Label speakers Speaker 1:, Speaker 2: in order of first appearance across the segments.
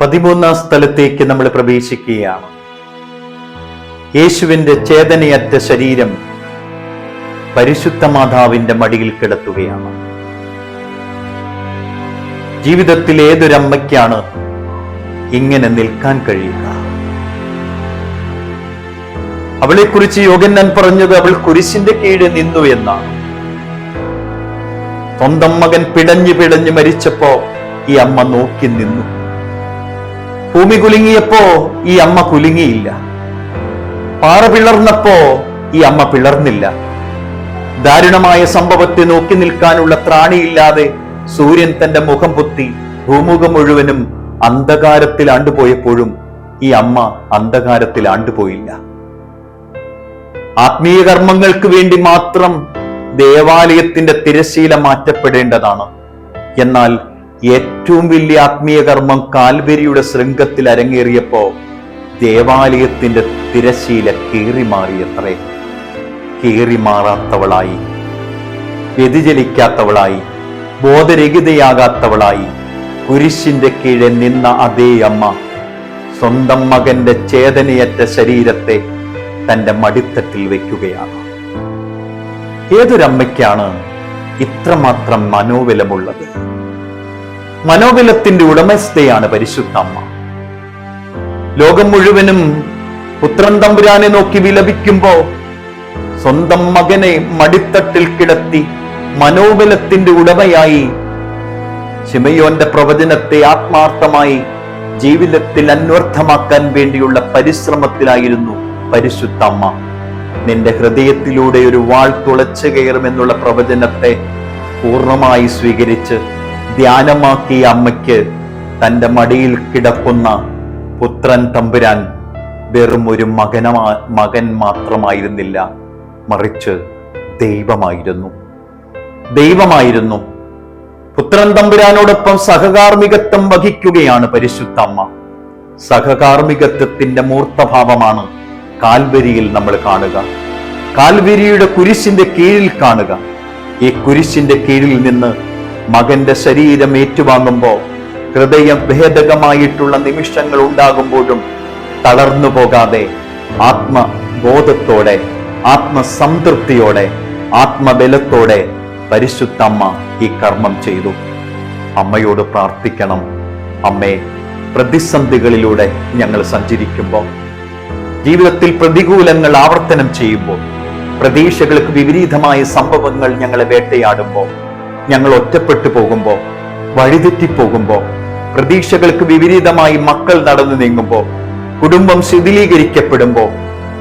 Speaker 1: പതിമൂന്നാം സ്ഥലത്തേക്ക് നമ്മൾ പ്രവേശിക്കുകയാണ്. യേശുവിന്റെ ചേതനയറ്റ ശരീരം പരിശുദ്ധ മാതാവിന്റെ മടിയിൽ കിടത്തുകയാണ്. ജീവിതത്തിൽ ഏതൊരമ്മയ്ക്കാണ് ഇങ്ങനെ നിൽക്കാൻ കഴിയുക? അവളെക്കുറിച്ച് യോഗന്നൻ പറഞ്ഞത് അവൾ കുരിശിന്റെ കീഴിൽ നിന്നു എന്നാണ്. സ്വന്തം മകൻ പിടഞ്ഞു പിടഞ്ഞു മരിച്ചപ്പോ ഈ അമ്മ നോക്കി നിന്നു. ഭൂമി കുലുങ്ങിയപ്പോ ഈ അമ്മ കുലുങ്ങിയില്ല. പാറ പിളർന്നപ്പോ ഈ അമ്മ പിളർന്നില്ല. ദാരുണമായ സംഭവത്തെ നോക്കി നിൽക്കാനുള്ള ത്രാണിയില്ലാതെ സൂര്യൻ തന്റെ മുഖം പൊത്തി ഭൂമുഖം മുഴുവനും അന്ധകാരത്തിൽ ആണ്ടുപോയപ്പോഴും ഈ അമ്മ അന്ധകാരത്തിൽ ആണ്ടുപോയില്ല. ആത്മീയ കർമ്മങ്ങൾക്ക് വേണ്ടി മാത്രം ദേവാലയത്തിന്റെ തിരശീല മാറ്റപ്പെടേണ്ടതാണ്. എന്നാൽ ഏറ്റവും വലിയ ആത്മീയ കർമ്മം കാൽവരിയുടെ ശൃംഗത്തിൽ അരങ്ങേറിയപ്പോ ദേവാലയത്തിന്റെ തിരശീല കീറിമാറിയത്രേ. കീറിമാറാത്തവളായി വ്യതിചലിക്കാത്തവളായി ബോധരഹിതയാകാത്തവളായി കുരിശിന്റെ കീഴെ നിന്ന അതേ അമ്മ സ്വന്തം മകന്റെ ചേതനയറ്റ ശരീരത്തെ തന്റെ മടിത്തട്ടിൽ വെക്കുകയാണ്. ഏതൊരമ്മയ്ക്കാണ് ഇത്രമാത്രം മനോബലമുള്ളത്? മനോബലത്തിന്റെ ഉടമസ്ഥയാണ് പരിശുദ്ധ അമ്മ. ലോകം മുഴുവനും പുത്രൻ തമ്പുരാനെ നോക്കി വിലപിക്കുമ്പോ സ്വന്തം മകനെ മടിത്തട്ടിൽ കിടത്തി മനോബലത്തിന്റെ ഉടമയായി ശിമയോന്റെ പ്രവചനത്തെ ആത്മാർത്ഥമായി ജീവിതത്തിൽ അന്വർത്ഥമാക്കാൻ വേണ്ടിയുള്ള പരിശ്രമത്തിലായിരുന്നു പരിശുദ്ധ അമ്മ. നിന്റെ ഹൃദയത്തിലൂടെ ഒരു വാൾ തുളച്ചു കയറുമെന്നുള്ള പ്രവചനത്തെ പൂർണമായി സ്വീകരിച്ച് ധ്യാനമാക്കിയ അമ്മയ്ക്ക് തന്റെ മടിയിൽ കിടക്കുന്ന പുത്രൻ തമ്പുരാൻ വെറും ഒരു മകനമാ മകൻ മാത്രമായിരുന്നില്ല. മറിച്ച് ദൈവമായിരുന്നു. ദൈവമായിരുന്നു. പുത്രൻ തമ്പുരാനോടൊപ്പം സഹകാർമ്മികത്വം വഹിക്കുകയാണ് പരിശുദ്ധ അമ്മ സഹകാർമ്മികത്വത്തിന്റെ മൂർത്തഭാവമാണ് കാൽവരിയിൽ നമ്മൾ കാണുക. കാൽവരിയുടെ കുരിശിന്റെ കീഴിൽ കാണുക. ഈ കുരിശിന്റെ കീഴിൽ നിന്ന് മകന്റെ ശരീരം ഏറ്റുവാങ്ങുമ്പോൾ ഹൃദയം ഭേദകമായിട്ടുള്ള നിമിഷങ്ങൾ ഉണ്ടാകുമ്പോഴും തളർന്നു പോകാതെ ആത്മബോധത്തോടെ ആത്മസംതൃപ്തിയോടെ ആത്മബലത്തോടെ പരിശുദ്ധ അമ്മ ഈ കർമ്മം ചെയ്തു. അമ്മയോട് പ്രാർത്ഥിക്കണം. അമ്മേ പ്രതിസന്ധികളിലൂടെ ഞങ്ങൾ സഞ്ചരിക്കുമ്പോൾ ജീവിതത്തിൽ പ്രതികൂലങ്ങൾ ആവർത്തനം ചെയ്യുമ്പോൾ പ്രതീക്ഷകൾക്ക് വിപരീതമായ സംഭവങ്ങൾ ഞങ്ങളെ വേട്ടയാടുമ്പോൾ ഞങ്ങൾ ഒറ്റപ്പെട്ടു പോകുമ്പോൾ വഴിതെറ്റിപ്പോകുമ്പോൾ പ്രതീക്ഷകൾക്ക് വിപരീതമായി മക്കൾ നടന്നു നീങ്ങുമ്പോൾ കുടുംബം ശിഥിലീകരിക്കപ്പെടുമ്പോൾ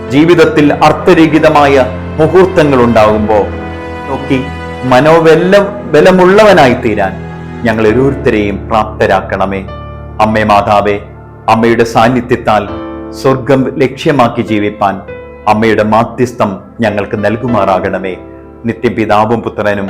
Speaker 1: ജീവിതത്തിൽ അർത്ഥരഹിതമായ മുഹൂർത്തങ്ങൾ ഉണ്ടാകുമ്പോൾ നോക്കി മനോവെല്ല ബലമുള്ളവനായി തീരാൻ ഞങ്ങൾ ഓരോരുത്തരെയും പ്രാപ്തരാക്കണമേ. അമ്മേ മാതാവേ അമ്മയുടെ സാന്നിധ്യത്താൽ സ്വർഗം ലക്ഷ്യമാക്കി ജീവിപ്പാൻ അമ്മയുടെ മാധ്യസ്ഥം ഞങ്ങൾക്ക് നൽകുമാറാകണമേ. നിത്യപിതാവും പുത്രനും